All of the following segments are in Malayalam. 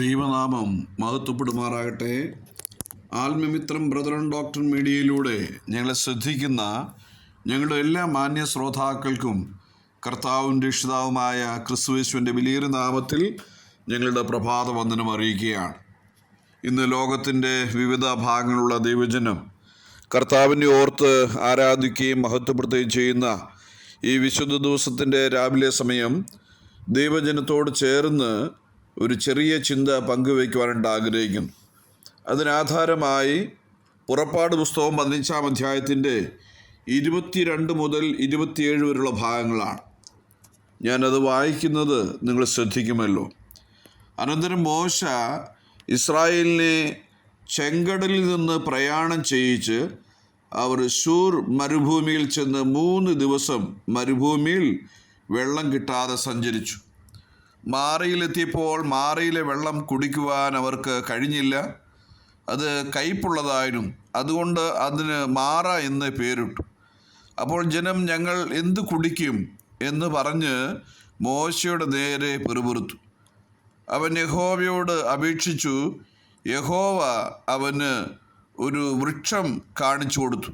ദൈവനാമം മഹത്വപ്പെടുമാറാകട്ടെ. ആത്മമിത്രം ബ്രദറൻ ഡോക്ടർ മീഡിയയിലൂടെ ഞങ്ങളെ ശ്രദ്ധിക്കുന്ന ഞങ്ങളുടെ എല്ലാ മാന്യ ശ്രോതാക്കൾക്കും കർത്താവും രക്ഷിതാവുമായ ക്രിസ്തുവേശുവിന്റെ വലിയൊരു നാമത്തിൽ ഞങ്ങളുടെ പ്രഭാത വന്ദനം അറിയിക്കുകയാണ്. ഇന്ന് ലോകത്തിന്റെ വിവിധ ഭാഗങ്ങളുള്ള ദൈവജനം കർത്താവിനെ ഓർത്ത് ആരാധിക്കുകയും മഹത്വപ്പെടുത്തുകയും ചെയ്യുന്ന ഈ വിശുദ്ധ ദിവസത്തിന്റെ രാവിലെ സമയം ദൈവജനത്തോട് ചേർന്ന് ഒരു ചെറിയ ചിന്ത പങ്കുവയ്ക്കുവാനായിട്ട് ആഗ്രഹിക്കുന്നു. അതിനാധാരമായി പുറപ്പാട് പുസ്തകം പതിനഞ്ചാം അധ്യായത്തിന്റെ ഇരുപത്തിരണ്ട് മുതൽ ഇരുപത്തിയേഴ് വരെയുള്ള ഭാഗങ്ങളാണ്. ഞാനത് വായിക്കുന്നത് നിങ്ങൾ ശ്രദ്ധിക്കുമല്ലോ. അനന്തരം മോശ ഇസ്രായേലിനെ ചെങ്കടലിൽ നിന്ന് പ്രയാണം ചെയ്യിച്ച് അവർ ഷൂർ മരുഭൂമിയിൽ ചെന്ന് മൂന്ന് ദിവസം മരുഭൂമിയിൽ വെള്ളം കിട്ടാതെ സഞ്ചരിച്ചു. മാറയിലെത്തിയപ്പോൾ മാറയിലെ വെള്ളം കുടിക്കുവാൻ അവർക്ക് കഴിഞ്ഞില്ല. അത് കയ്പുള്ളതായിരുന്നു അതുകൊണ്ട് അതിന് മാറ എന്ന് പേരിട്ടു. അപ്പോൾ ജനം ഞങ്ങൾ എന്ത് കുടിക്കും എന്ന് പറഞ്ഞ് മോശയുടെ നേരെ പെറുപുറുത്തു. അവൻ യഹോവയോട് അപേക്ഷിച്ചു യഹോവ അവന് ഒരു വൃക്ഷം കാണിച്ചു കൊടുത്തു.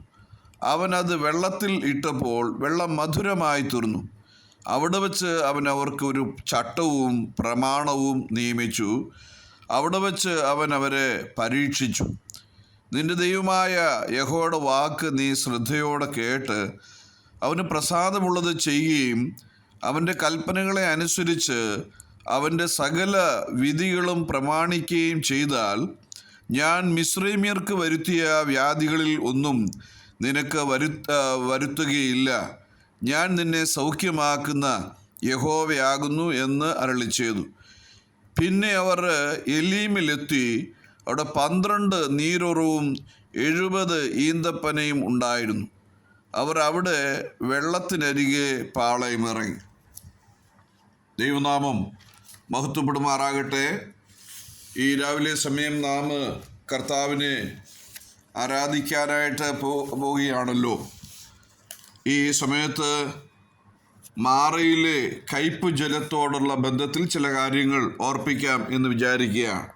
അവനത് വെള്ളത്തിൽ ഇട്ടപ്പോൾ വെള്ളം മധുരമായി തീർന്നു. അവിടെ വച്ച് അവൻ അവർക്ക് ഒരു ചട്ടവും പ്രമാണവും നിയമിച്ചു. അവിടെ വച്ച് അവൻ അവരെ പരീക്ഷിച്ചു. നിന്റെ ദൈവമായ യഹോയുടെ വാക്ക് നീ ശ്രദ്ധയോടെ കേട്ട് അവന് പ്രസാദമുള്ളത് ചെയ്യുകയും അവന്റെ കൽപ്പനകളെ അനുസരിച്ച് അവന്റെ സകല വിധികളും പ്രമാണിക്കുകയും ചെയ്താൽ ഞാൻ മിശ്രീമ്യർക്ക് വരുത്തിയ വ്യാധികളിൽ ഒന്നും നിനക്ക് വരു വരുത്തുകയില്ല. ഞാൻ നിന്നെ സൗഖ്യമാക്കുന്ന യഹോവയാകുന്നു എന്ന് അരളി ചെയ്തു പിന്നെ അവർ എലീമിലെത്തി. അവിടെ പന്ത്രണ്ട് നീരുറവും എഴുപത് ഈന്തപ്പനയും ഉണ്ടായിരുന്നു. അവർ അവിടെ വെള്ളത്തിനരികെ പാളയമിറങ്ങി ദൈവനാമം മഹത്വപ്പെടുമാറാകട്ടെ. ഈ രാവിലെ സമയം നാം കർത്താവിനെ ആരാധിക്കാനായിട്ട് പോ പോവുകയാണല്ലോ. ഈ സമയത്ത് മാറയിലെ കയ്പ് ജലത്തോടുള്ള ബന്ധത്തിൽ ചില കാര്യങ്ങൾ ഓർപ്പിക്കാം എന്ന് വിചാരിക്കുകയാണ്.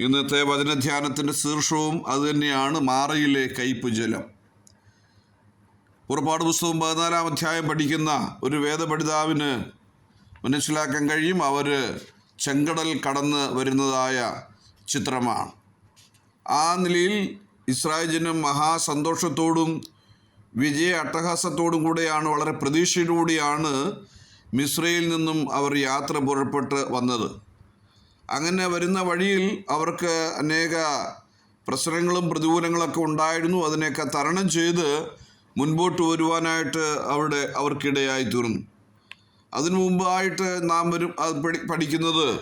ഇന്നത്തെ വചനധ്യാനത്തിന്റെ ശീർഷവും അതുതന്നെയാണ് മാറയിലെ കയ്പ് ജലം. പുറപ്പാട് പുസ്തകം പതിനാലാം അധ്യായം പഠിക്കുന്ന ഒരു വേദപഠിതാവിന് മനസ്സിലാക്കാൻ കഴിയും. അവർ ചെങ്കടൽ കടന്ന് വരുന്നതായ ചിത്രമാണ്. ആ നിലയിൽ ഇസ്രായേൽ ജനം മഹാസന്തോഷത്തോടും വിജയ അട്ടഹാസത്തോടും കൂടെയാണ് വളരെ പ്രതീക്ഷയോടുകൂടിയാണ് മിശ്രയിൽ നിന്നും അവർ യാത്ര പുറപ്പെട്ട് വന്നത്. അങ്ങനെ വരുന്ന വഴിയിൽ അവർക്ക് അനേക പ്രശ്നങ്ങളും പ്രതികൂലങ്ങളൊക്കെ ഉണ്ടായിരുന്നു. അതിനെയൊക്കെ തരണം ചെയ്ത് മുൻപോട്ട് വരുവാനായിട്ട് അവിടെ അവർക്കിടയായി തീർന്നു. അതിനു മുമ്പായിട്ട് നാം വരും അത് പഠി- പഠിക്കുന്നത്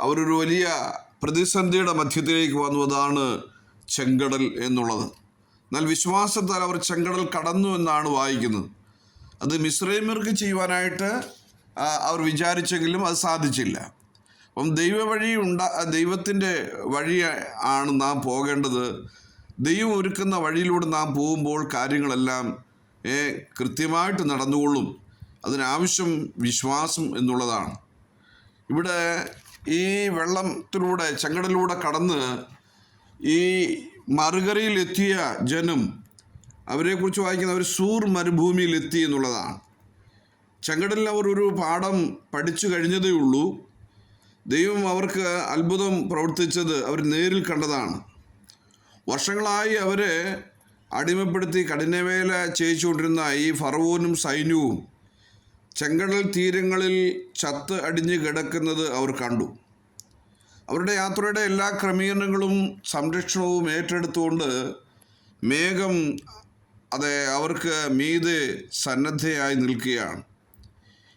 അവരൊരു വലിയ പ്രതിസന്ധിയുടെ മധ്യത്തിലേക്ക് വന്നതാണ് ചെങ്കടൽ എന്നുള്ളത്. എന്നാൽ വിശ്വാസത്താൽ അവർ ചെങ്കടൽ കടന്നു എന്നാണ് വായിക്കുന്നത്. അത് മിശ്രൈമർക്ക് ചെയ്യുവാനായിട്ട് അവർ വിചാരിച്ചെങ്കിലും അത് സാധിച്ചില്ല. അപ്പം ദൈവ വഴി ഉണ്ടാ ദൈവത്തിന്റെ വഴി ആണ് നാം പോകേണ്ടത്. ദൈവം ഒരുക്കുന്ന വഴിയിലൂടെ നാം പോകുമ്പോൾ കാര്യങ്ങളെല്ലാം കൃത്യമായിട്ട് നടന്നുകൊള്ളും. അതിനാവശ്യം വിശ്വാസം എന്നുള്ളതാണ്. ഇവിടെ ഈ വെള്ളത്തിലൂടെ ചെങ്കടലിലൂടെ കടന്ന് ഈ മറുകരയിലെത്തിയ ജനം അവരെക്കുറിച്ച് വായിക്കുന്ന അവർ സൂർ മരുഭൂമിയിൽ എത്തി എന്നുള്ളതാണ്. ചെങ്കടലിൽ അവർ ഒരു പാഠം പഠിച്ചു കഴിഞ്ഞതേ ഉള്ളൂ. ദൈവം അവർക്ക് അത്ഭുതം പ്രവർത്തിച്ചത് അവർ നേരിൽ കണ്ടതാണ്. വർഷങ്ങളായി അവരെ അടിമപ്പെടുത്തി കഠിനവേല ചെയ്യിച്ചുകൊണ്ടിരുന്ന ഈ ഫറവോനും സൈന്യവും ചെങ്കടൽ തീരങ്ങളിൽ ചത്ത് അടിഞ്ഞ് കിടക്കുന്നത് അവർ കണ്ടു. അവരുടെ യാത്രയുടെ എല്ലാ ക്രമീകരണങ്ങളും സംരക്ഷണവും ഏറ്റെടുത്തുകൊണ്ട് മേഘം അതെ അവർക്ക് മീതെ സന്നദ്ധയായി നിൽക്കുകയാണ്.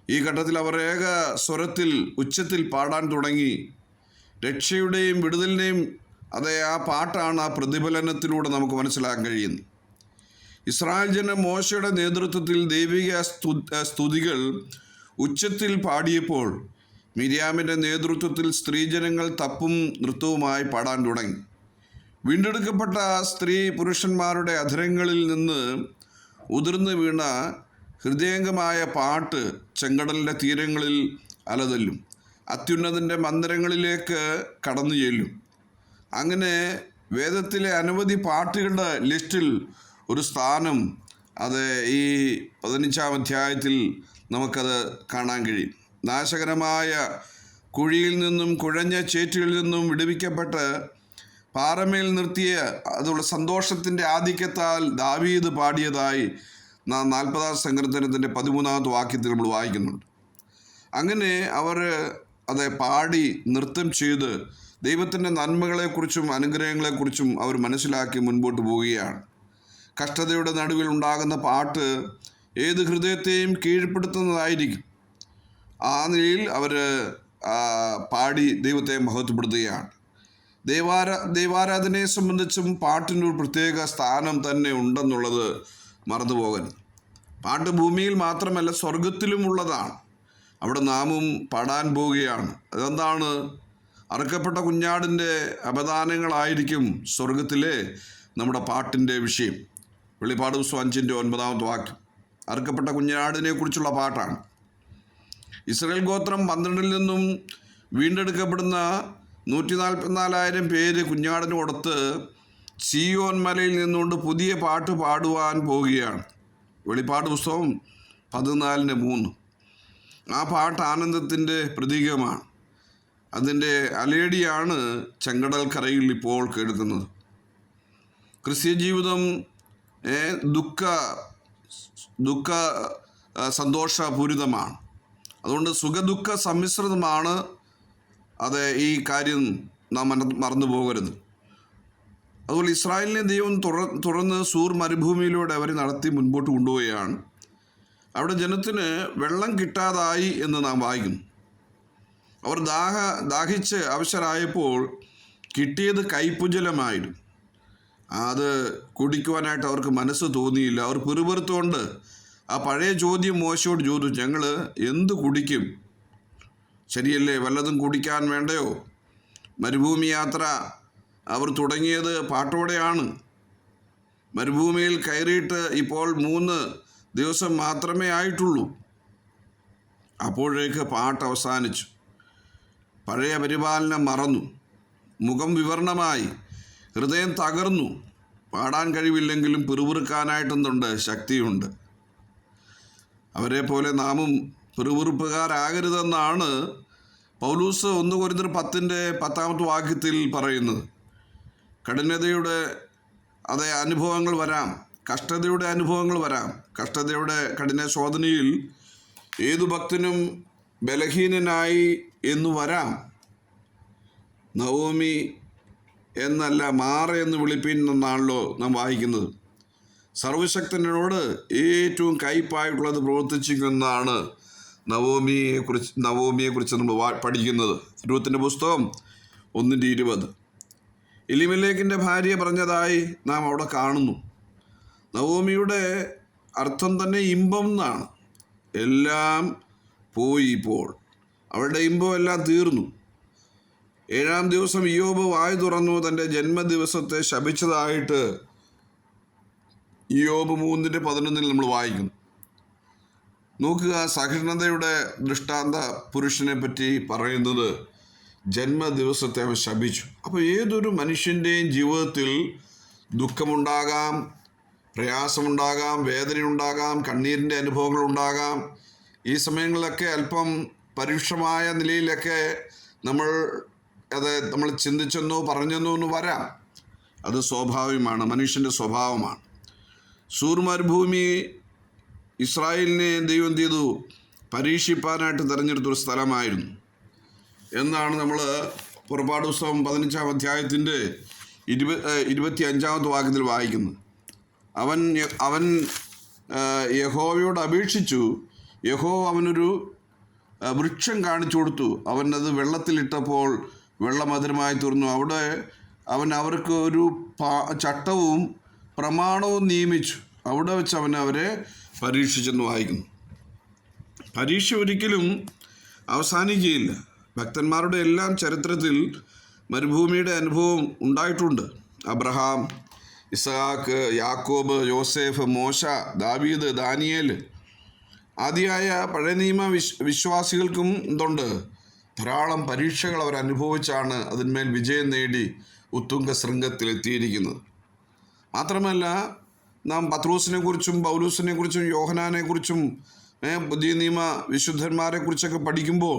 ഈ ഘട്ടത്തിൽ അവർ ഏക സ്വരത്തിൽ ഉച്ചത്തിൽ പാടാൻ തുടങ്ങി. രക്ഷയുടെയും വിടുതലിന്റെയും അതെ ആ പാട്ടാണ് ആ പ്രതിഫലനത്തിലൂടെ നമുക്ക് മനസ്സിലാക്കാൻ കഴിയുന്നത്. ഇസ്രായേൽ ജന മോശയുടെ നേതൃത്വത്തിൽ ദൈവിക സ്തു- സ്തുതികൾ ഉച്ചത്തിൽ പാടിയപ്പോൾ മിരിയാമിന്റെ നേതൃത്വത്തിൽ സ്ത്രീജനങ്ങൾ തപ്പും നൃത്തവുമായി പാടാൻ തുടങ്ങി. വീണ്ടെടുക്കപ്പെട്ട സ്ത്രീ പുരുഷന്മാരുടെ അധരങ്ങളിൽ നിന്ന് ഉതിർന്നു വീണ ഹൃദയംഗമായ പാട്ട് ചെങ്കടലിന്റെ തീരങ്ങളിൽ അലതല്ലും. അത്യുന്നതിന്റെ മന്ദിരങ്ങളിലേക്ക് കടന്നു ചെല്ലും. അങ്ങനെ വേദത്തിലെ അനവധി പാട്ടുകളുടെ ലിസ്റ്റിൽ ഒരു സ്ഥാനം അത് ഈ പതിനഞ്ചാം അധ്യായത്തിൽ നമുക്കത് കാണാൻ കഴിയും. നാശകരമായ കുഴിയിൽ നിന്നും കുഴഞ്ഞ ചേറ്റിൽ നിന്നും വിടുവിക്കപ്പെട്ട് പാറമേൽ നിർത്തിയ അതുള്ള സന്തോഷത്തിന്റെ ആധിക്യത്താൽ ദാവീദ് പാടിയതായി നാം നാൽപ്പതാം സങ്കീർത്തനത്തിന്റെ പതിമൂന്നാമത്തെ വാക്യത്തിൽ നമ്മൾ വായിക്കുന്നുണ്ട്. അങ്ങനെ അവർ അത് പാടി നൃത്തം ചെയ്ത് ദൈവത്തിന്റെ നന്മകളെക്കുറിച്ചും അനുഗ്രഹങ്ങളെക്കുറിച്ചും അവർ മനസ്സിലാക്കി മുൻപോട്ട് പോവുകയാണ്. കഷ്ടതയുടെ നടുവിൽ ഉണ്ടാകുന്ന പാട്ട് ഏത് ഹൃദയത്തെയും കീഴ്പ്പെടുത്തുന്നതായിരിക്കും. ആ നിലയിൽ അവർ പാടി ദൈവത്തെ മഹത്വപ്പെടുത്തുകയാണ്. ദൈവാര ദൈവാരാധനയെ സംബന്ധിച്ചും പാട്ടിന്റെ പാട്ടിനൊരു പ്രത്യേക സ്ഥാനം തന്നെ ഉണ്ടെന്നുള്ളത് മറന്നു പോകരുത് പാട്ട് ഭൂമിയിൽ മാത്രമല്ല സ്വർഗത്തിലും ഉള്ളതാണ്. അവിടെ നാമും പാടാൻ പോവുകയാണ്. അതെന്താണ്? അറുക്കപ്പെട്ട കുഞ്ഞാടിന്റെ അപദാനങ്ങളായിരിക്കും സ്വർഗത്തിലെ നമ്മുടെ പാട്ടിന്റെ വിഷയം. വെളിപ്പാട് പുസ്തകം അഞ്ചിന്റെ ഒൻപതാമത്തെ വാക്യം. അറുക്കപ്പെട്ട കുഞ്ഞാടിനെ കുറിച്ചുള്ള പാട്ടാണ്. ഇസ്രയേൽ ഗോത്രം പന്ത്രണ്ടിൽ നിന്നും വീണ്ടെടുക്കപ്പെടുന്ന നൂറ്റി നാൽപ്പത്തിനാലായിരം പേര് കുഞ്ഞാടിന് കൊടുത്ത് സിയോൻ മലയിൽ നിന്നുകൊണ്ട് പുതിയ പാട്ട് പാടുവാൻ പോവുകയാണ്. വെളിപ്പാട് പുസ്തകം പതിനാലിന്റെ മൂന്ന്. ആ പാട്ട് ആനന്ദത്തിന്റെ പ്രതീകമാണ്. അതിന്റെ അലേടിയാണ് ചെങ്കടൽ കരയിൽ ഇപ്പോൾ കേൾക്കുന്നത് ക്രിസ്ത്യ ജീവിതം ദുഃഖ ദുഃഖ സന്തോഷപൂരിതമാണ്. അതുകൊണ്ട് സുഖദുഃഖ സമ്മിശ്രിതമാണ് അത് ഈ കാര്യം നാം മറന്നു പോകരുത്. അതുപോലെ ഇസ്രായേലിനെ ദൈവം തുറ തുറന്ന് സൂർ മരുഭൂമിയിലൂടെ അവരെ നടത്തി മുൻപോട്ട് കൊണ്ടുപോവുകയാണ്. അവിടെ ജനത്തിന് വെള്ളം കിട്ടാതായി എന്ന് നാം വായിക്കും അവർ ദാഹ ദാഹിച്ച് അവശരായപ്പോൾ കിട്ടിയത് കൈപ്പുജലമായിരുന്നു. അത് കുടിക്കുവാനായിട്ട് അവർക്ക് മനസ്സ് തോന്നിയില്ല. അവർ പിറുപിറുത്തുകൊണ്ട് ആ പഴയ ചോദ്യം മോശയോട് ചോദിച്ചു ഞങ്ങൾ എന്ത് കുടിക്കും? ശരിയല്ലേ? വല്ലതും കുടിക്കാൻ വേണ്ടയോ? മരുഭൂമി യാത്ര അവർ തുടങ്ങിയത് പാട്ടോടെയാണ്. മരുഭൂമിയിൽ കയറിയിട്ട് ഇപ്പോൾ മൂന്ന് ദിവസം മാത്രമേ ആയിട്ടുള്ളൂ. അപ്പോഴേക്ക് പാട്ട് അവസാനിച്ചു. പഴയ പരിപാലനം മറന്നു. മുഖം വിവരണമായി. ഹൃദയം തകർന്നു. പാടാൻ കഴിവില്ലെങ്കിലും പിറുപിറുക്കാനായിട്ടെന്തുണ്ട്? ശക്തിയുണ്ട്. അവരെ പോലെ നാമും പിറുപിറുപ്പുകാരാകരുതെന്നാണ് പൗലൂസ് ഒന്ന് കുരുന്നർ പത്തിന്റെ പത്താമത്തെ വാക്യത്തിൽ പറയുന്നത്. കഠിനതയുടെ അതേ അനുഭവങ്ങൾ വരാം. കഷ്ടതയുടെ അനുഭവങ്ങൾ വരാം. കഷ്ടതയുടെ കഠിന ശോധനയിൽ ഏതു ഭക്തനും ബലഹീനനായി എന്ന് വരാം. നവോമി എന്നല്ല മാറ എന്ന് വിളിപ്പിൻ എന്നാണല്ലോ നാം വായിക്കുന്നത്. സർവശക്തനോട് ഏറ്റവും കയ്പായിട്ടുള്ളത് പ്രവർത്തിച്ചിരിക്കുന്നതാണ് നവോമിയെ കുറിച്ച് നവോമിയെ കുറിച്ച് നമ്മൾ പഠിക്കുന്നത്. ഇരുപത്തിന്റെ പുസ്തകം ഒന്നിന്റെ ഇരുപത്. എലിമലേക്കിന്റെ ഭാര്യ പറഞ്ഞതായി നാം അവിടെ കാണുന്നു. നവോമിയുടെ അർത്ഥം തന്നെ ഇമ്പം എന്നാണ്. എല്ലാം പോയി ഇപ്പോൾ. അവളുടെ ഇമ്പം എല്ലാം തീർന്നു. ഏഴാം ദിവസം ഇയോബ് വായു തുറന്നു തന്റെ ജന്മദിവസത്തെ ശപിച്ചതായിട്ട് ഇയോബ് മൂന്നിന്റെ പതിനൊന്നിൽ നമ്മൾ വായിക്കുന്നു. നോക്കുക സഹിഷ്ണുതയുടെ ദൃഷ്ടാന്ത പുരുഷനെ പറ്റി പറയുന്നത് ജന്മദിവസത്തെ അവൻ ശപിച്ചു. അപ്പോൾ ഏതൊരു മനുഷ്യന്റെയും ജീവിതത്തിൽ ദുഃഖമുണ്ടാകാം പ്രയാസമുണ്ടാകാം വേദനയുണ്ടാകാം കണ്ണീരിന്റെ അനുഭവങ്ങൾ ഉണ്ടാകാം. ഈ സമയങ്ങളിലൊക്കെ അല്പം പരുഷമായ നിലയിലൊക്കെ നമ്മൾ അത് നമ്മൾ ചിന്തിച്ചെന്നോ പറഞ്ഞെന്നോ ഒന്ന് വരാം. അത് സ്വാഭാവികമാണ് മനുഷ്യന്റെ സ്വഭാവമാണ്. സൂർ മരുഭൂമി ഇസ്രായേലിനെ ദൈവം ചെയ്തു? പരീക്ഷിപ്പാനായിട്ട് തിരഞ്ഞെടുത്തൊരു സ്ഥലമായിരുന്നു. എന്നാണ് നമ്മൾ പുറപ്പാട് പുസ്തകം പതിനഞ്ചാം അധ്യായത്തിന്റെ ഇരുപ ഏഹ് ഇരുപത്തി അഞ്ചാമത്തെ വാക്യത്തിൽ വായിക്കുന്നത്. അവൻ അവൻ യഹോവയോട് അപേക്ഷിച്ചു. യഹോ അവനൊരു വൃക്ഷം കാണിച്ചു കൊടുത്തു. അവനത് വെള്ളത്തിലിട്ടപ്പോൾ വെള്ളമധുരമായി തീർന്നു. അവിടെ അവൻ അവർക്ക് ഒരു ചട്ടവും പ്രമാണവും നിയമിച്ചു. അവിടെ വെച്ച് അവൻ അവരെ പരീക്ഷിച്ചെന്ന് വായിക്കുന്നു. പരീക്ഷ ഒരിക്കലും അവസാനിക്കുകയില്ല. ഭക്തന്മാരുടെ എല്ലാം ചരിത്രത്തിൽ മരുഭൂമിയുടെ അനുഭവം ഉണ്ടായിട്ടുണ്ട്. അബ്രഹാം ഇസഹാക്ക് യാക്കോബ് യോസേഫ് മോശ ദാവീദ് ദാനിയേൽ ആദിയായ പഴയ നിയമ വിശ് വിശ്വാസികൾക്കും എന്തുണ്ട് ധാരാളം പരീക്ഷകൾ അവർ അനുഭവിച്ചാണ് അതിന്മേൽ വിജയം നേടി ഉത്തുംഗ ശൃംഗത്തിലെത്തിയിരിക്കുന്നത്. മാത്രമല്ല നാം പത്രോസിനെ കുറിച്ചും പൗലൂസിനെ കുറിച്ചും യോഹനാനെ കുറിച്ചും പുതിയ നിയമ വിശുദ്ധന്മാരെ കുറിച്ചൊക്കെ പഠിക്കുമ്പോൾ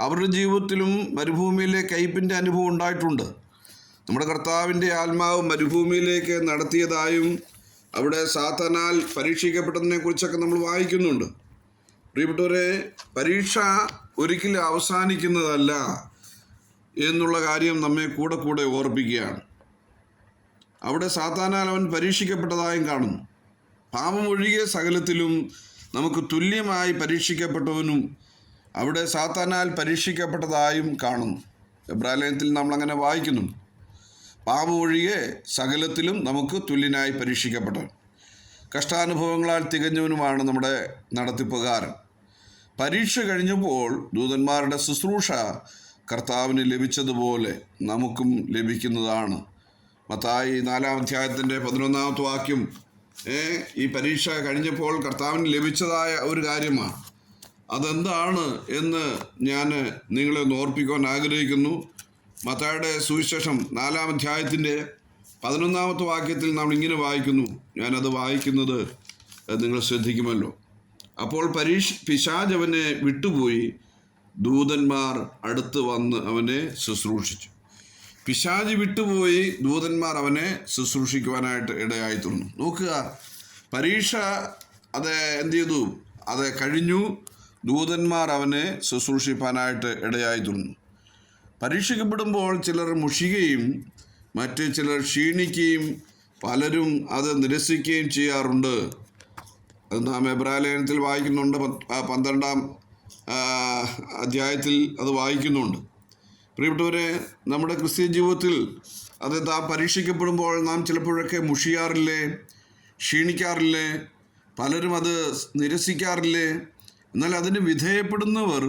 അവരുടെ ജീവിതത്തിലും മരുഭൂമിയിലെ കയ്പിന്റെ അനുഭവം ഉണ്ടായിട്ടുണ്ട്. നമ്മുടെ കർത്താവിന്റെ ആത്മാവ് മരുഭൂമിയിലേക്ക് നടത്തിയതായും അവിടെ സാത്താനാൽ പരീക്ഷിക്കപ്പെട്ടതിനെ കുറിച്ചൊക്കെ നമ്മൾ വായിക്കുന്നുണ്ട്. പ്രിയപ്പെട്ടവരെ പരീക്ഷ ഒരിക്കലും അവസാനിക്കുന്നതല്ല എന്നുള്ള കാര്യം നമ്മെ കൂടെ കൂടെ ഓർപ്പിക്കുകയാണ്. അവിടെ സാത്താനാൽ അവൻ പരീക്ഷിക്കപ്പെട്ടതായും കാണുന്നു. പാപം ഒഴികെ സകലത്തിലും നമുക്ക് തുല്യമായി പരീക്ഷിക്കപ്പെട്ടവനും അവിടെ സാത്താനാൽ പരീക്ഷിക്കപ്പെട്ടതായും കാണുന്നു. എബ്രാലയത്തിൽ നമ്മൾ അങ്ങനെ വായിക്കുന്നു. പാപം ഒഴികെ സകലത്തിലും നമുക്ക് തുല്യനായി പരീക്ഷിക്കപ്പെട്ടവൻ. കഷ്ടാനുഭവങ്ങളാൽ തികഞ്ഞവനുമാണ് നമ്മുടെ നടത്തിപ്പുകാരൻ. പരീക്ഷ കഴിഞ്ഞപ്പോൾ ദൂതന്മാരുടെ ശുശ്രൂഷ കർത്താവിന് ലഭിച്ചതുപോലെ നമുക്കും ലഭിക്കുന്നതാണ്. മത്തായി നാലാം അധ്യായത്തിന്റെ പതിനൊന്നാമത്തെ വാക്യം. ഈ പരീക്ഷ കഴിഞ്ഞപ്പോൾ കർത്താവിന് ലഭിച്ചതായ ഒരു കാര്യമാണ്. അതെന്താണ് എന്ന് ഞാൻ നിങ്ങളെ ഒന്ന് ഓർപ്പിക്കുവാൻ ആഗ്രഹിക്കുന്നു. മത്തായുടെ സുവിശേഷം നാലാം അധ്യായത്തിന്റെ പതിനൊന്നാമത്തെ വാക്യത്തിൽ നമ്മൾ ഇങ്ങനെ വായിക്കുന്നു. ഞാനത് വായിക്കുന്നത് നിങ്ങൾ ശ്രദ്ധിക്കുമല്ലോ. അപ്പോൾ പരീക്ഷ പിശാജ് അവനെ വിട്ടുപോയി. ദൂതന്മാർ അടുത്ത് വന്ന് അവനെ ശുശ്രൂഷിച്ചു. പിശാജ് വിട്ടുപോയി ദൂതന്മാർ അവനെ ശുശ്രൂഷിക്കുവാനായിട്ട് ഇടയായി തീർന്നു. നോക്കുക പരീക്ഷ അത് എന്ത് ചെയ്തു? അത് കഴിഞ്ഞു. ദൂതന്മാർ അവനെ ശുശ്രൂഷിപ്പാനായിട്ട് ഇടയായി തീർന്നു. പരീക്ഷിക്കപ്പെടുമ്പോൾ ചിലർ മുഷികയും മറ്റ് ചിലർ ക്ഷീണിക്കുകയും പലരും അത് നിരസിക്കുകയും ചെയ്യാറുണ്ട്. അത് നാം എബ്രാലയനത്തിൽ വായിക്കുന്നുണ്ട്. പന്ത്രണ്ടാം അധ്യായത്തിൽ അത് വായിക്കുന്നുണ്ട്. പ്രിയപ്പെട്ടവരെ നമ്മുടെ ക്രിസ്ത്യൻ ജീവിതത്തിൽ അത് നാം പരീക്ഷിക്കപ്പെടുമ്പോൾ നാം ചിലപ്പോഴൊക്കെ മുഷിയാറില്ലേ ക്ഷീണിക്കാറില്ലേ പലരും അത് നിരസിക്കാറില്ലേ എന്നാൽ അതിന് വിധേയപ്പെടുന്നവർ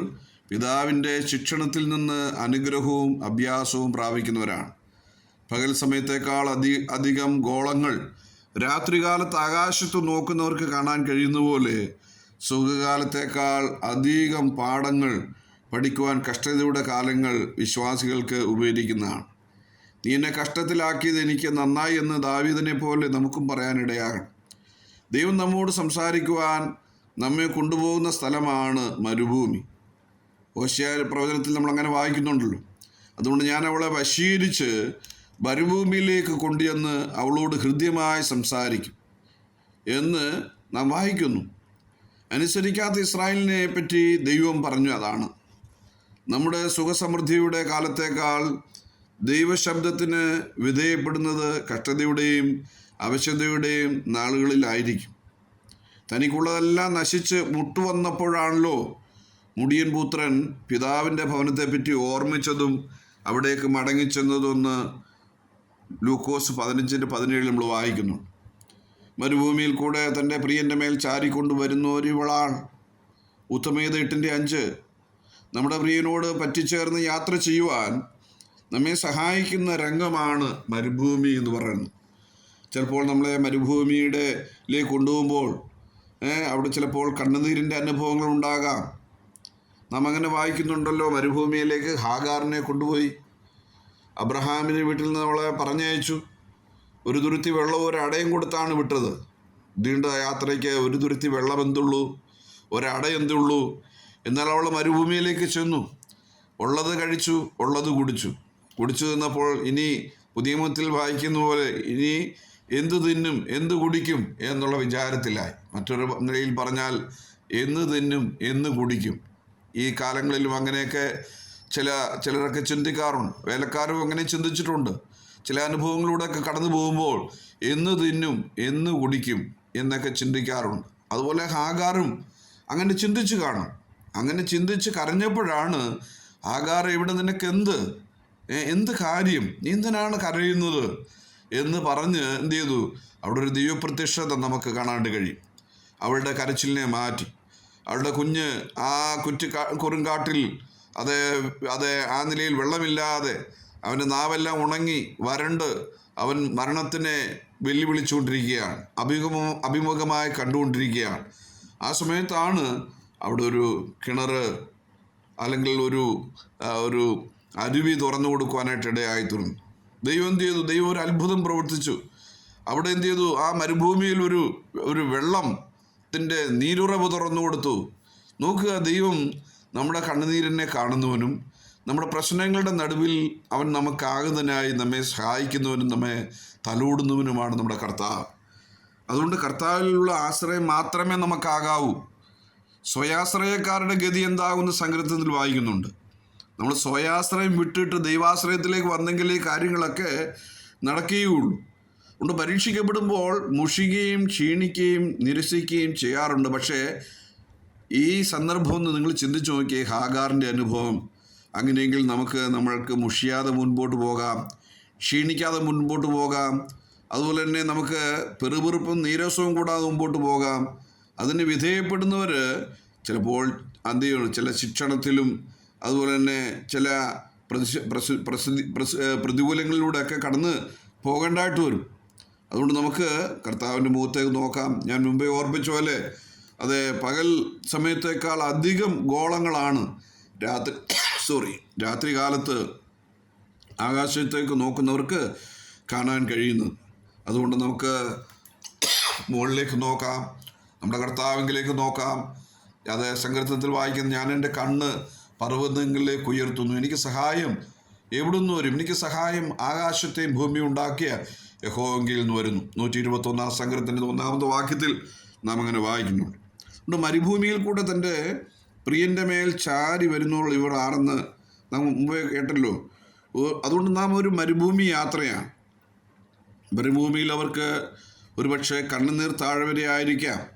പിതാവിന്റെ ശിക്ഷണത്തിൽ നിന്ന് അനുഗ്രഹവും അഭ്യാസവും പ്രാപിക്കുന്നവരാണ്. പകൽ സമയത്തേക്കാൾ അധി അധികം ഗോളങ്ങൾ രാത്രികാലത്ത് ആകാശത്ത് നോക്കുന്നവർക്ക് കാണാൻ കഴിയുന്ന പോലെ സുഖകാലത്തേക്കാൾ അധികം പാഠങ്ങൾ പഠിക്കുവാൻ കഷ്ടതയുടെ കാലങ്ങൾ വിശ്വാസികൾക്ക് ഉപകരിക്കുന്നതാണ്. നീ എന്നെ കഷ്ടത്തിലാക്കിയത് എനിക്ക് നന്നായി എന്ന് ദാവീദിനെ പോലെ നമുക്കും പറയാനിടയാകണം. ദൈവം നമ്മോട് സംസാരിക്കുവാൻ നമ്മെ കൊണ്ടുപോകുന്ന സ്ഥലമാണ് മരുഭൂമി. ഓശയ പ്രവചനത്തിൽ നമ്മൾ അങ്ങനെ വായിക്കുന്നുണ്ടല്ലോ. അതുകൊണ്ട് ഞാൻ അവളെ വശീകരിച്ച് മരുഭൂമിയിലേക്ക് കൊണ്ടുചെന്ന് അവളോട് ഹൃദ്യമായി സംസാരിക്കും എന്ന് നാം വായിക്കുന്നു. അനുസരിക്കാത്ത ഇസ്രായേലിനെ പറ്റി ദൈവം പറഞ്ഞു അതാണ്. നമ്മുടെ സുഖസമൃദ്ധിയുടെ കാലത്തേക്കാൾ ദൈവശബ്ദത്തിന് വിധേയപ്പെടുന്നത് കഷ്ടതയുടെയും അവശതയുടെയും നാളുകളിലായിരിക്കും. തനിക്കുള്ളതെല്ലാം നശിച്ച് മുട്ടുവന്നപ്പോഴാണല്ലോ മുടിയൻ പുത്രൻ പിതാവിന്റെ ഭവനത്തെപ്പറ്റി ഓർമ്മിച്ചതും അവിടേക്ക് മടങ്ങിച്ചെന്നതൊന്ന് ലൂക്കോസ് പതിനഞ്ചിന്റെ പതിനേഴ് നമ്മൾ വായിക്കുന്നു. മരുഭൂമിയിൽ കൂടെ തന്റെ പ്രിയന്റെ മേൽ ചാരിക്കൊണ്ട് വരുന്ന ഒരുവളാൾ ഉത്തമേത് എട്ടിന്റെ അഞ്ച്. നമ്മുടെ പ്രിയനോട് പറ്റിച്ചേർന്ന് യാത്ര ചെയ്യുവാൻ നമ്മെ സഹായിക്കുന്ന രംഗമാണ് മരുഭൂമി എന്ന് പറയുന്നത്. ചിലപ്പോൾ നമ്മളെ മരുഭൂമിയുടെ ലേക്ക് കൊണ്ടുപോകുമ്പോൾ അവിടെ ചിലപ്പോൾ കണ്ണുനീരിന്റെ അനുഭവങ്ങൾ ഉണ്ടാകാം. നാം അങ്ങനെ വായിക്കുന്നുണ്ടല്ലോ മരുഭൂമിയിലേക്ക് ഹാഗാറിനെ കൊണ്ടുപോയി. അബ്രഹാമിന്റെ വീട്ടിൽ നിന്ന് അവളെ പറഞ്ഞയച്ചു. ഒരു തുരുത്തി വെള്ളവും ഒരു അടയും കൊടുത്താണ് വിട്ടത്. നീണ്ട യാത്രയ്ക്ക് ഒരു തുരുത്തി വെള്ളം എന്തുള്ളൂ ഒരട എന്തുള്ളൂ? എന്നാൽ അവൾ മരുഭൂമിയിലേക്ക് ചെന്നു. ഉള്ളത് കഴിച്ചു ഉള്ളത് കുടിച്ചു. കുടിച്ചു നിന്നപ്പോൾ ഇനി പുതിയമത്തിൽ വായിക്കുന്ന പോലെ ഇനി എന്ത് തിന്നും എന്ത് കുടിക്കും എന്നുള്ള വിചാരത്തിലായി. മറ്റൊരു നിലയിൽ പറഞ്ഞാൽ എന്ന് തിന്നും എന്ന് കുടിക്കും. ഈ കാലങ്ങളിലും അങ്ങനെയൊക്കെ ചില ചിലരൊക്കെ ചിന്തിക്കാറുണ്ട്. വേലക്കാരും അങ്ങനെ ചിന്തിച്ചിട്ടുണ്ട്. ചില അനുഭവങ്ങളിലൂടെയൊക്കെ കടന്നു പോകുമ്പോൾ എന്ന് തിന്നും എന്ന് കുടിക്കും എന്നൊക്കെ ചിന്തിക്കാറുണ്ട്. അതുപോലെ ഹാഗാറും അങ്ങനെ ചിന്തിച്ചു കാണും. അങ്ങനെ ചിന്തിച്ച് കരഞ്ഞപ്പോഴാണ് ആകാർ ഇവിടെ നിനക്ക് എന്ത് എന്ത് കാര്യം? നീ എന്തിനാണ് കരയുന്നത്? എന്ന് പറഞ്ഞ് എന്ത് ചെയ്തു? അവിടെ ഒരു ദൈവപ്രത്യക്ഷത നമുക്ക് കാണാണ്ട് കഴിയും. അവളുടെ കരച്ചിലിനെ മാറ്റി. അവളുടെ കുഞ്ഞ് ആ കുറ്റി കുറുങ്കാട്ടിൽ അത് അത് ആ നിലയിൽ വെള്ളമില്ലാതെ അവന്റെ നാവെല്ലാം ഉണങ്ങി വരണ്ട് അവൻ മരണത്തിനെ വെല്ലുവിളിച്ചുകൊണ്ടിരിക്കുകയാണ്. അഭിമുഖ അഭിമുഖമായി കണ്ടുകൊണ്ടിരിക്കുകയാണ്. ആ സമയത്താണ് അവിടെ ഒരു കിണർ അല്ലെങ്കിൽ ഒരു ഒരു അരുവി തുറന്നു കൊടുക്കുവാനായിട്ട് ഇടയായി തീർന്നു ദൈവം എന്ത് ചെയ്തു? ദൈവം ഒരു അത്ഭുതം പ്രവർത്തിച്ചു. അവിടെ എന്ത് ചെയ്തു? ആ മരുഭൂമിയിൽ ഒരു ഒരു വെള്ളത്തിന്റെ നീരുറവ് തുറന്നു കൊടുത്തു. നോക്കുക ദൈവം നമ്മുടെ കണ്ണുനീരിനെ കാണുന്നവനും നമ്മുടെ പ്രശ്നങ്ങളുടെ നടുവിൽ അവൻ നമുക്കാകുന്നതിനായി നമ്മെ സഹായിക്കുന്നവനും നമ്മെ തലോടുന്നവനുമാണ് നമ്മുടെ കർത്താവ്. അതുകൊണ്ട് കർത്താവിലുള്ള ആശ്രയം മാത്രമേ നമുക്കാകാവൂ. സ്വയാശ്രയക്കാരുടെ ഗതി എന്താകുന്ന സംഗ്രഹത്തിൽ വായിക്കുന്നുണ്ട്. നമ്മൾ സ്വയാശ്രയം വിട്ടിട്ട് ദൈവാശ്രയത്തിലേക്ക് വന്നെങ്കിൽ ഈ കാര്യങ്ങളൊക്കെ നടക്കുകയുള്ളൂ. അതുകൊണ്ട് പരീക്ഷിക്കപ്പെടുമ്പോൾ മുഷിക്കുകയും ക്ഷീണിക്കുകയും നിരസിക്കുകയും ചെയ്യാറുണ്ട്. പക്ഷേ ഈ സന്ദർഭം ഒന്ന് നിങ്ങൾ ചിന്തിച്ചു നോക്കിയേ ഹാഗാറിന്റെ അനുഭവം. അങ്ങനെയെങ്കിൽ നമുക്ക് നമ്മൾക്ക് മുഷിയാതെ മുൻപോട്ട് പോകാം ക്ഷീണിക്കാതെ മുൻപോട്ട് പോകാം. അതുപോലെ തന്നെ നമുക്ക് പെറുപെറുപ്പും നീരസവും കൂടാതെ മുമ്പോട്ട് പോകാം. അതിന് വിധേയപ്പെടുന്നവർ ചിലപ്പോൾ എന്ത് ചെയ്യണം? ചില ശിക്ഷണത്തിലും അതുപോലെ തന്നെ ചില പ്രതികൂലങ്ങളിലൂടെയൊക്കെ കടന്ന് പോകേണ്ടതായിട്ട് വരും. അതുകൊണ്ട് നമുക്ക് കർത്താവിന്റെ മുഖത്തേക്ക് നോക്കാം. ഞാൻ മുമ്പേ ഓർപ്പിച്ച പോലെ അത് പകൽ സമയത്തേക്കാൾ അധികം ഗോളങ്ങളാണ് രാത്രി സോറി രാത്രി കാലത്ത് ആകാശത്തേക്ക് നോക്കുന്നവർക്ക് കാണാൻ കഴിയുന്നത്. അതുകൊണ്ട് നമുക്ക് മുകളിലേക്ക് നോക്കാം. നമ്മുടെ കർത്താവിങ്കിലേക്ക് നോക്കാം. അത് സങ്കീർത്തനത്തിൽ വായിക്കുന്ന ഞാൻ എന്റെ കണ്ണ് പർവതങ്ങളിലേക്ക് ഉയർത്തുന്നു. എനിക്ക് സഹായം എവിടുന്ന് വരും? എനിക്ക് സഹായം ആകാശത്തെയും ഭൂമിയും ഉണ്ടാക്കിയ യഹോവെങ്കിൽ നിന്ന് വരുന്നു. നൂറ്റി ഇരുപത്തൊന്നാം സങ്കീർത്തന്റെ ഒന്നാമത്തെ വാക്യത്തിൽ നാം അങ്ങനെ വായിക്കുന്നുണ്ട് അതുകൊണ്ട് മരുഭൂമിയിൽ കൂടെ തന്റെ പ്രിയന്റെ മേൽ ചാരി വരുന്നവൾ ഇവർ ആണെന്ന് നാം മുമ്പേ കേട്ടല്ലോ. അതുകൊണ്ട് നാം ഒരു മരുഭൂമി യാത്രയാണ്. മരുഭൂമിയിൽ അവർക്ക് ഒരുപക്ഷെ കണ്ണുനീർ താഴ്വര ആയിരിക്കാം.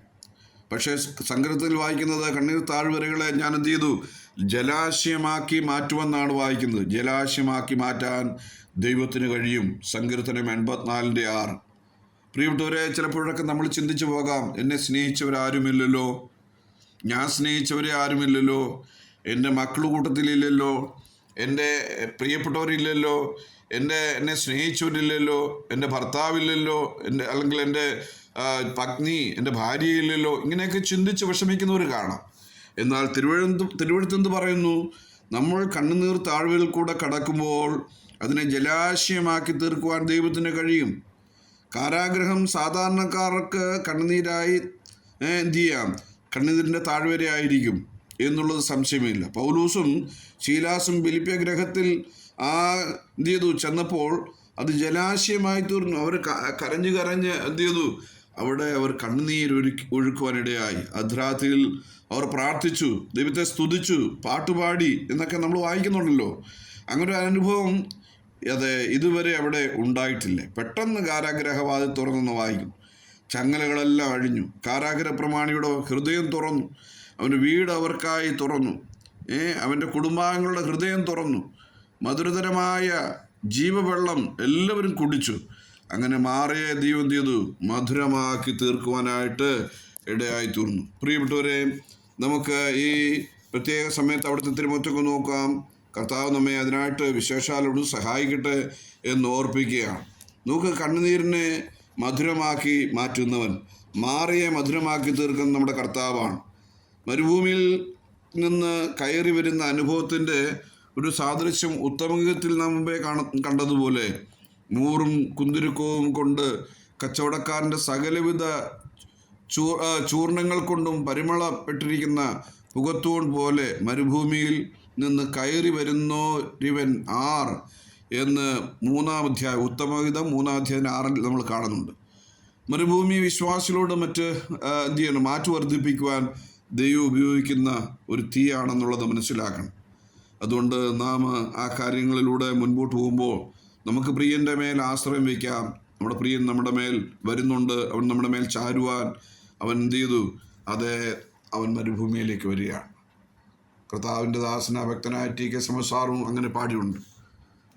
പക്ഷേ സംഗ്രഹത്തിൽ വായിക്കുന്നത് കണ്ണീർ താഴ്വരകളെ ഞാൻ എന്ത് ചെയ്തു? ജലാശയമാക്കി മാറ്റുമെന്നാണ് വായിക്കുന്നത്. ജലാശയമാക്കി മാറ്റാൻ ദൈവത്തിന് കഴിയും. സങ്കീർത്തനം എൺപത്തിനാലിന്റെ ആറ്. പ്രിയപ്പെട്ടവരെ ചിലപ്പോഴൊക്കെ നമ്മൾ ചിന്തിച്ചു പോകാം എന്നെ സ്നേഹിച്ചവരാരുമില്ലല്ലോ? ഞാൻ സ്നേഹിച്ചവരെ ആരുമില്ലല്ലോ? എന്റെ മക്കൾ കൂട്ടത്തിലില്ലല്ലോ? എന്റെ പ്രിയപ്പെട്ടവരില്ലല്ലോ? എന്റെ എന്നെ സ്നേഹിച്ചവരില്ലല്ലോ? എന്റെ ഭർത്താവില്ലല്ലോ? എന്റെ അല്ലെങ്കിൽ എന്റെ പത്നി എന്റെ ഭാര്യയില്ലല്ലോ ഇങ്ങനെയൊക്കെ ചിന്തിച്ച് വിഷമിക്കുന്നവർ കാണാം. എന്നാൽ തിരുവഴുത്ത് തിരുവഴുത്തെന്ത് പറയുന്നു നമ്മൾ കണ്ണുനീർ താഴ്വയിൽ കൂടെ കടക്കുമ്പോൾ അതിനെ ജലാശയമാക്കി തീർക്കുവാൻ ദൈവത്തിന് കഴിയും. കാരാഗ്രഹം സാധാരണക്കാർക്ക് കണ്ണുനീരായി എന്ത് ചെയ്യാം? കണ്ണുനീരിന്റെ താഴ്വരയായിരിക്കും എന്നുള്ളത് സംശയമില്ല. പൗലൂസും ശീലാസും ബിലിപ്യ ഗ്രഹത്തിൽ ആ എന്ത് ചെയ്തു? ചെന്നപ്പോൾ അത് ജലാശയമായി തീർന്നു. അവർ കരഞ്ഞ് കരഞ്ഞ് എന്ത് ചെയ്തു? അവിടെ അവർ കണ്ണുനീരൊഴുക്കി ഒഴുക്കുവാനിടയായി. അധ്രാത്തിൽ അവർ പ്രാർത്ഥിച്ചു ദൈവത്തെ സ്തുതിച്ചു പാട്ടുപാടി എന്നൊക്കെ നമ്മൾ വായിക്കുന്നുണ്ടല്ലോ. അങ്ങനെ ഒരു അനുഭവം അത് ഇതുവരെ അവിടെ ഉണ്ടായിട്ടില്ല. പെട്ടെന്ന് കാരാഗ്രഹവാദി തുറന്നെന്ന് വായിക്കും. ചങ്ങലകളെല്ലാം അഴിഞ്ഞു. കാരാഗ്രഹ പ്രമാണിയുടെ ഹൃദയം തുറന്നു. അവന്റെ വീട് അവർക്കായി തുറന്നു. ഏ അവന്റെ കുടുംബാംഗങ്ങളുടെ ഹൃദയം തുറന്നു. മധുരതരമായ ജീവവെള്ളം എല്ലാവരും കുടിച്ചു. അങ്ങനെ മാറിയ ദൈവം ചെയ്തു? മധുരമാക്കി തീർക്കുവാനായിട്ട് ഇടയായി തീർന്നു. പ്രിയപ്പെട്ടവരെ നമുക്ക് ഈ പ്രത്യേക സമയത്ത് അവിടുത്തെ തിരുമുറ്റൊക്കെ നോക്കാം. കർത്താവ് നമ്മെ അതിനായിട്ട് വിശേഷാലോട് സഹായിക്കട്ടെ എന്ന് ഓർപ്പിക്കുകയാണ്. നമുക്ക് കണ്ണുനീരിനെ മധുരമാക്കി മാറ്റുന്നവൻ മാറിയെ മധുരമാക്കി തീർക്കുന്ന നമ്മുടെ കർത്താവാണ്. മരുഭൂമിയിൽ നിന്ന് കയറി വരുന്ന അനുഭവത്തിന്റെ ഒരു സാദൃശ്യം ഉത്തമഗീതത്തിൽ നാം മുമ്പേ കാണ കണ്ടതുപോലെ മൂറും കുന്തിരുക്കവും കൊണ്ട് കച്ചവടക്കാരന്റെ സകലവിധ ചൂ ചൂർണങ്ങൾ കൊണ്ടും പരിമളപ്പെട്ടിരിക്കുന്ന പുകത്തൂൺ പോലെ മരുഭൂമിയിൽ നിന്ന് കയറി വരുന്നോരിവൻ ആർ എന്ന് മൂന്നാം അധ്യായം ഉത്തമഗീതം മൂന്നാം അധ്യായം ആറിൽ നമ്മൾ കാണുന്നുണ്ട്. മരുഭൂമി വിശ്വാസികളോട് മറ്റ് എന്ത് ചെയ്യണം? മാറ്റു വർദ്ധിപ്പിക്കുവാൻ ദൈവം ഉപയോഗിക്കുന്ന ഒരു തീയാണെന്നുള്ളത് മനസ്സിലാക്കണം. അതുകൊണ്ട് നാം ആ കാര്യങ്ങളിലൂടെ മുൻപോട്ട് പോകുമ്പോൾ നമുക്ക് പ്രിയന്റെ മേൽ ആശ്രയം വയ്ക്കാം. നമ്മുടെ പ്രിയൻ നമ്മുടെ മേൽ വരുന്നുണ്ട്. അവൻ നമ്മുടെ മേൽ ചാരുവാൻ അവൻ എന്ത് ചെയ്തു? അത് അവൻ മരുഭൂമിയിലേക്ക് വരികയാണ്. കർത്താവിന്റെ ദാസന ഭക്തനായ ടി കെ സമസാറും അങ്ങനെ പാടിയുണ്ട്.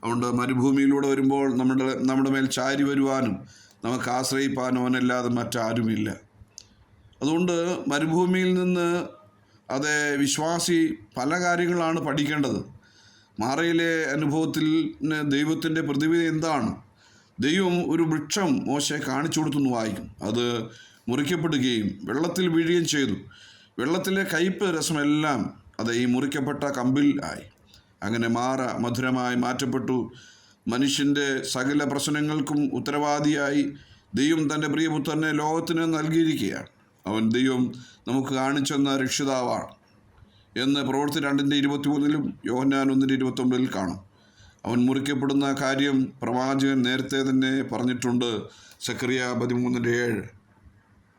അതുകൊണ്ട് മരുഭൂമിയിലൂടെ വരുമ്പോൾ നമ്മുടെ നമ്മുടെ മേൽ ചാരി വരുവാനും നമുക്ക് ആശ്രയിപ്പാനും അവനല്ലാതെ മറ്റാരുമില്ല. അതുകൊണ്ട് മരുഭൂമിയിൽ നിന്ന് അതേ വിശ്വാസി പല കാര്യങ്ങളാണ് പഠിക്കേണ്ടത്. മാറയിലെ അനുഭവത്തിൽ ദൈവത്തിന്റെ പ്രതിവിധി എന്താണ്? ദൈവം ഒരു വൃക്ഷം മോശെ കാണിച്ചു കൊടുത്തു വായിക്കും. അത് മുറിക്കപ്പെടുകയും വെള്ളത്തിൽ വീഴുകയും ചെയ്തു. വെള്ളത്തിലെ കയ്പ് രസമെല്ലാം അത് ഈ മുറിക്കപ്പെട്ട കമ്പിൽ ആയി. അങ്ങനെ മാറ മധുരമായി മാറ്റപ്പെട്ടു. മനുഷ്യന്റെ സകല പ്രശ്നങ്ങൾക്കും ഉത്തരവാദിയായി ദൈവം തന്റെ പ്രിയപുത്രനെ ലോകത്തിന് നൽകിയിരിക്കുകയാണ്. അവൻ ദൈവം നമുക്ക് കാണിച്ചെന്ന രക്ഷിതാവാണ്. എന്ന് പ്രവൃത്തി രണ്ടിന്റെ ഇരുപത്തിമൂന്നിലും യോഹന്നാൻ ഒന്നിന്റെ ഇരുപത്തൊമ്പതിൽ കാണും. അവൻ മുറിക്കപ്പെടുന്ന കാര്യം പ്രവാചകൻ നേരത്തെ തന്നെ പറഞ്ഞിട്ടുണ്ട്. സക്രിയ പതിമൂന്നിന്റെ ഏഴ്.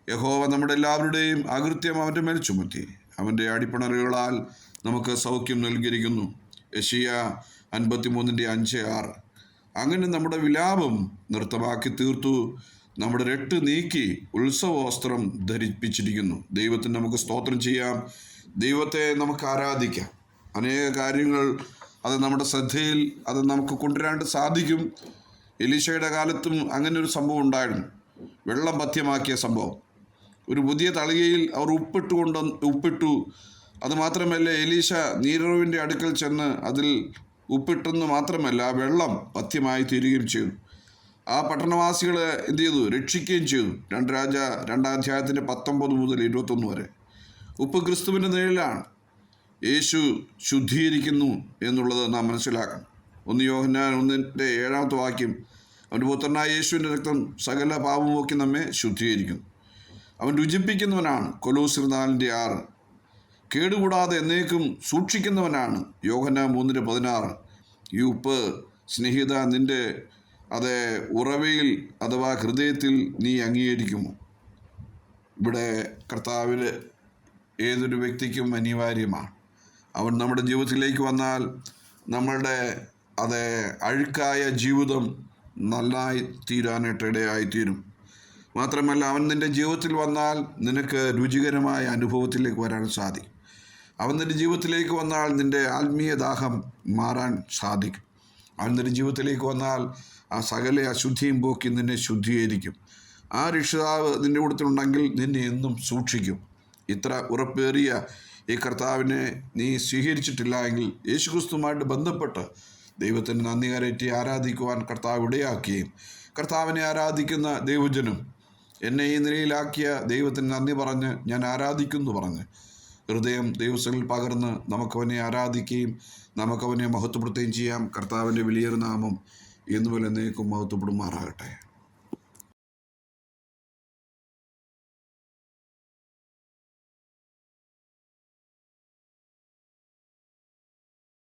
യഹോവ നമ്മുടെ എല്ലാവരുടെയും അകൃത്യം അവന്റെ മേൽ ചുമത്തി. അവന്റെ അടിപ്പണറുകളാൽ നമുക്ക് സൗഖ്യം നൽകിയിരിക്കുന്നു. യഷിയ അൻപത്തിമൂന്നിന്റെ അഞ്ച് ആറ്. അങ്ങനെ നമ്മുടെ വിലാപം നൃത്തമാക്കി തീർത്തു. നമ്മുടെ രട്ട് നീക്കി ഉത്സവവസ്ത്രം ധരിപ്പിച്ചിരിക്കുന്നു. ദൈവത്തിന് നമുക്ക് സ്തോത്രം ചെയ്യാം. ദൈവത്തെ നമുക്ക് ആരാധിക്കാം. അനേക കാര്യങ്ങൾ അത് നമ്മുടെ ശ്രദ്ധയിൽ അത് നമുക്ക് കൊണ്ടുവരാണ്ട് സാധിക്കും. എലീശയുടെ കാലത്തും അങ്ങനെ ഒരു സംഭവം ഉണ്ടായിരുന്നു. വെള്ളം പഥ്യമാക്കിയ സംഭവം. ഒരു പുതിയ തളികയിൽ അവർ ഉപ്പിട്ട് കൊണ്ട് ഉപ്പിട്ടു. അത് മാത്രമല്ല എലീശ നീരവിന്റെ അടുക്കൽ ചെന്ന് അതിൽ ഉപ്പിട്ടെന്ന് മാത്രമല്ല വെള്ളം പഥ്യമായി തീരുകയും ചെയ്തു. ആ പട്ടണവാസികളെ എന്ത് ചെയ്തു? രക്ഷിക്കുകയും ചെയ്തു. രണ്ട് രാജ രണ്ടാം അധ്യായത്തിന്റെ പത്തൊമ്പത് മുതൽ ഇരുപത്തൊന്ന് വരെ. ഉപ്പ് ക്രിസ്തുവിന്റെ നിഴലാണ്. യേശു ശുദ്ധീകരിക്കുന്നു എന്നുള്ളത് നാം മനസ്സിലാക്കണം. ഒന്ന് യോഹന്നാൻ ഒന്നിന്റെ ഏഴാമത്തെ വാക്യം. അവന്റെ പുത്രനായ യേശുവിന്റെ രക്തം സകല പാപം നോക്കി നമ്മെ ശുദ്ധീകരിക്കുന്നു. അവൻ രുചിപ്പിക്കുന്നവനാണ്. കൊലോസിർ നാലിന്റെ ആറ്. കേടുകൂടാതെ എന്നേക്കും സൂക്ഷിക്കുന്നവനാണ്. യോഹന മൂന്നിന്റെ പതിനാറ്. ഈ ഉപ്പ് സ്നേഹിത നിന്റെ അത് ഉറവയിൽ അഥവാ ഹൃദയത്തിൽ നീ അംഗീകരിക്കുമോ? ഇവിടെ കർത്താവിൽ ഏതൊരു വ്യക്തിക്കും അനിവാര്യമാണ്. അവൻ നമ്മുടെ ജീവിതത്തിലേക്ക് വന്നാൽ നമ്മളുടെ അത് അഴുക്കായ ജീവിതം നന്നായി തീരാനായിട്ട് ഇടയായിത്തീരും. മാത്രമല്ല അവൻ നിന്റെ ജീവിതത്തിൽ വന്നാൽ നിനക്ക് രുചികരമായ അനുഭവത്തിലേക്ക് വരാൻ സാധിക്കും. അവൻ നിന്റെ ജീവിതത്തിലേക്ക് വന്നാൽ നിന്റെ ആത്മീയ ദാഹം മാറാൻ സാധിക്കും. അവൻ നിന്റെ ജീവിതത്തിലേക്ക് വന്നാൽ ആ സകല അശുദ്ധിയും പോക്കി നിന്നെ ശുദ്ധീകരിക്കും. ആ രക്ഷിതാവ് നിന്റെ കൂട്ടത്തിലുണ്ടെങ്കിൽ നിന്നെ എന്നും സൂക്ഷിക്കും. ഇത്ര ഉറപ്പേറിയ ഈ കർത്താവിനെ നീ സ്വീകരിച്ചിട്ടില്ല എങ്കിൽ യേശുക്രിസ്തുമായിട്ട് ബന്ധപ്പെട്ട് ദൈവത്തിന് നന്ദി കരയറ്റി ആരാധിക്കുവാൻ കർത്താവ് ഇടയാക്കുകയും കർത്താവിനെ ആരാധിക്കുന്ന ദൈവജനും എന്നെ ഈ നിലയിലാക്കിയ ദൈവത്തിന് നന്ദി പറഞ്ഞ് ഞാൻ ആരാധിക്കുന്നു പറഞ്ഞ് ഹൃദയം ദൈവസ്ഥലിൽ പകർന്ന് നമുക്കവനെ ആരാധിക്കുകയും നമുക്കവനെ മഹത്വപ്പെടുത്തുകയും ചെയ്യാം. കർത്താവിന്റെ വലിയൊരു നാമം എന്നുപോലെ എന്നേക്കും മഹത്വപ്പെടുമാറാകട്ടെ.